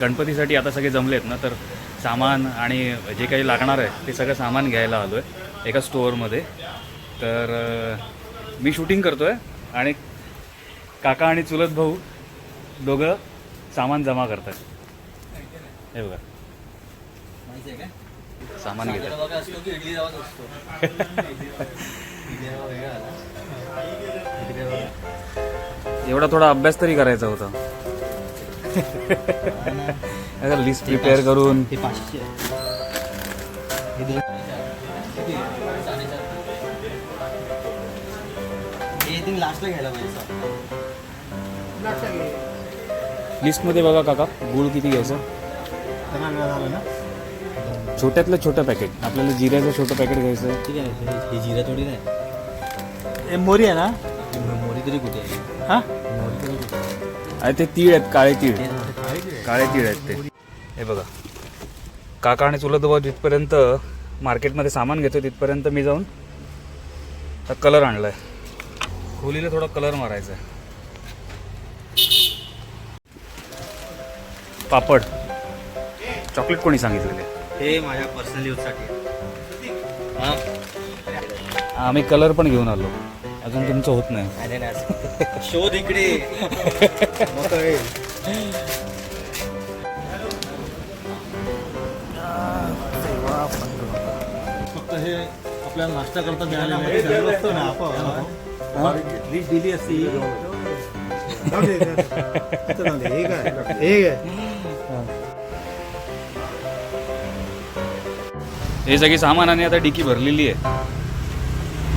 गणपतीसाठी आता सगळे जमले आहेत ना तर सामान आणि जे काही लागणार आहे ते सगळं सामान घ्यायला आलो आहे एका स्टोअरमध्ये. तर मी शूटिंग करतो आहे आणि काका आणि चुलत भाऊ दोघं सामान जमा करतात हे बघा. सामान घेतात. एवढा थोडा अभ्यास तरी करायचा होता. लिस्ट प्रिपेअर करून हे। पाचशे हे हे। लास्टला घ्यायला पाहिजे लिस्टमध्ये बघा काका गुळ किती घ्यायचं झालं ना? छोट्यातलं छोटं पॅकेट आपल्याला जिऱ्याचं छोटं पॅकेट घ्यायचं ठीक आहे हे- जिरा थोडी नाही मोरी आहे ना? मोरी तरी कुठे आहे हा? आणि ते तीळ आहेत काळे तीळ. काळे तीळ आहेत ते. हे बघा. काका आणि चुलत भाऊ जिथपर्यंत मार्केटमध्ये सामान घेतो तिथपर्यंत मी जाऊन कलर आणलाय. खोलीला थोडा कलर मारायचा आहे. पापड. चॉकलेट कोणी सांगितलेले हे माझ्या पर्सनल यूजसाठी हा. आम्ही कलर पण घेऊन आलो. अजून तुमचं होत नाही. अरे शोध इकडे. फक्त हे आपल्याला नाश्ता करता मिळाले असतं ना आपण दिली असती. हे काय? हे काय? हे सगळी सामानाने आता डिकी भरलेली आहे.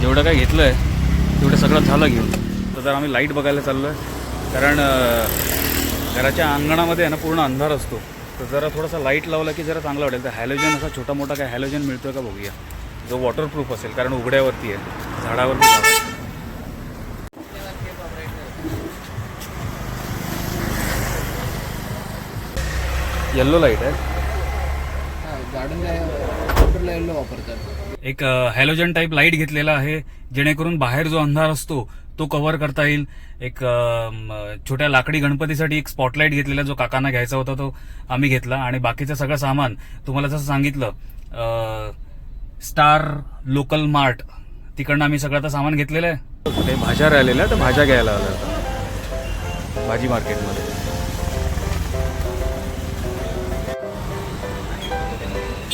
जेवढं काय घेतलं आहे तेवढं सगळं झालं घेऊन. तर जर आम्ही लाइट बघायला चाललो आहे कारण घराच्या अंगणामध्ये आहे ना पूर्ण अंधार असतो. तर जरा थोडासा लाइट लावला की जरा चांगला वाटेल. तर हॅलोजन असा छोटा मोठा काय हॅलोजन मिळतो का बघूया. जो वॉटरप्रूफ असेल कारण उघड्यावरती आहे. झाडावरती लाइट आहे. येल्लो लाइट आहे एक हॅलोजन टाईप लाइट घेतलेला आहे. जेणेकरून बाहेर जो अंधार असतो तो कव्हर करता येईल. एक छोट्या लाकडी गणपतीसाठी एक स्पॉटलाईट घेतलेला जो काकांना घ्यायचा होता तो आम्ही घेतला. आणि बाकीचं सगळं सामान तुम्हाला जसं सांगितलं स्टार लोकल मार्ट तिकडनं आम्ही सगळं आता सामान घेतलेलं आहे. ते भाज्या राहिलेल्या तर भाज्या घ्यायला आल्या होत्या भाजी मार्केटमध्ये.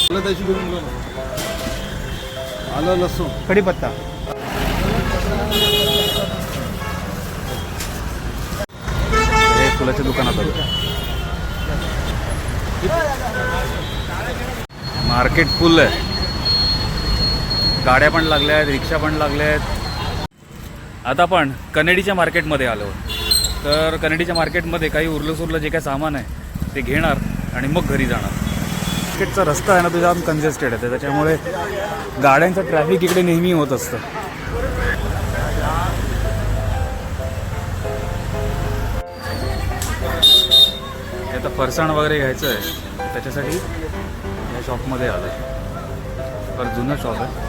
आलं त्याची. आलं लसूण. कढीपत्ता. हे फुलाच्या दुकानात आलो. मार्केट फुल आहे. गाड्या पण लागल्या आहेत रिक्षा पण लागल्या आहेत आता आपण कनेडीच्या मार्केटमध्ये आलो. तर कनेडीच्या मार्केटमध्ये काही उरलं सुरलं जे काही सामान आहे ते घेणार आणि मग घरी जाणार. मार्केटचा रस्ता आहे ना तो जाम कंजेस्टेड आहे. त्याच्यामुळे गाड्यांचं ट्रॅफिक इकडे नेहमी होत असतं. आता फरसाण वगैरे घ्यायचं आहे त्याच्यासाठी या शॉपमध्ये आलं फार जुनं शॉप आहे.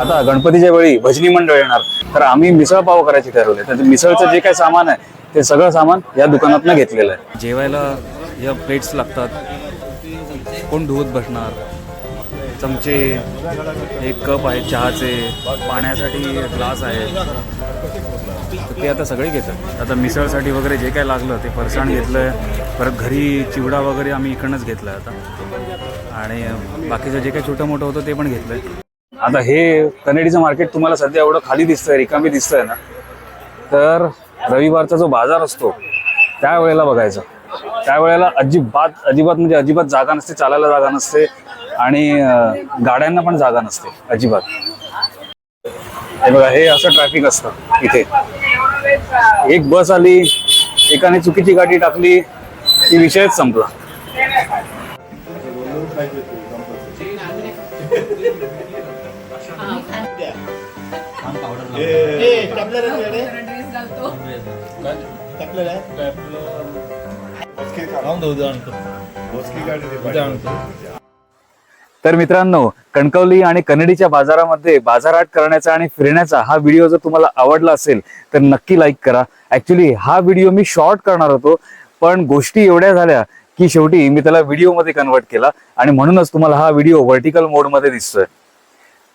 आता गणपतीच्या वेळी भजनी मंडळ येणार. तर आम्ही मिसळ पाव करायचे ठरवले. तर मिसळचं जे काही सामान आहे ते सगळं सामान या दुकानातनं घेतलेलं आहे. जेवायला या प्लेट्स लागतात. कोण धुवत बसणार चमचे एक कप आहे चहाचे पाण्यासाठी ग्लास आहे. तर ते आता सगळे घेतात. आता मिसळसाठी वगैरे जे काय लागलं ते फरसाण घेतलंय. परत घरी चिवडा वगैरे आम्ही इकडनंच घेतलाय आता. आणि बाकीचं जे काही छोटं मोठं होतं ते पण घेतलंय. आता हे कनेडीचं मार्केट तुम्हाला सध्या एवढं खाली दिसतंय रिकामी दिसतंय ना. तर रविवारचा जो बाजार असतो त्यावेळेला बघायचं. त्यावेळेला अजिबात अजिबात म्हणजे अजिबात जागा नसते चालायला जागा नसते आणि गाड्यांना पण जागा नसते अजिबात. हे बघा हे असं ट्रॅफिक असतं इथे. एक बस आली एकाने चुकीची गाडी टाकली की विषयच संपला. पावडर आणतो तर मित्रांनो कणकवली आणि कन्नडीच्या बाजारामध्ये बाजारहाट करण्याचा आणि फिरण्याचा हा व्हिडिओ जर तुम्हाला आवडला असेल तर नक्की लाईक करा. ऍक्च्युली हा व्हिडिओ मी शॉर्ट करणार होतो पण गोष्टी एवढ्या झाल्या की शेवटी मी त्याला व्हिडिओमध्ये कन्वर्ट केला आणि म्हणूनच तुम्हाला हा व्हिडिओ व्हर्टिकल मोडमध्ये दिसतोय.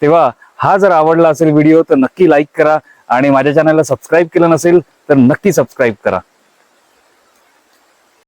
तेव्हा हा जर आवडला असेल व्हिडिओ तर नक्की लाईक करा. आणि माझ्या चॅनलला सबस्क्राईब केलं नसेल तर नक्की सबस्क्राईब करा.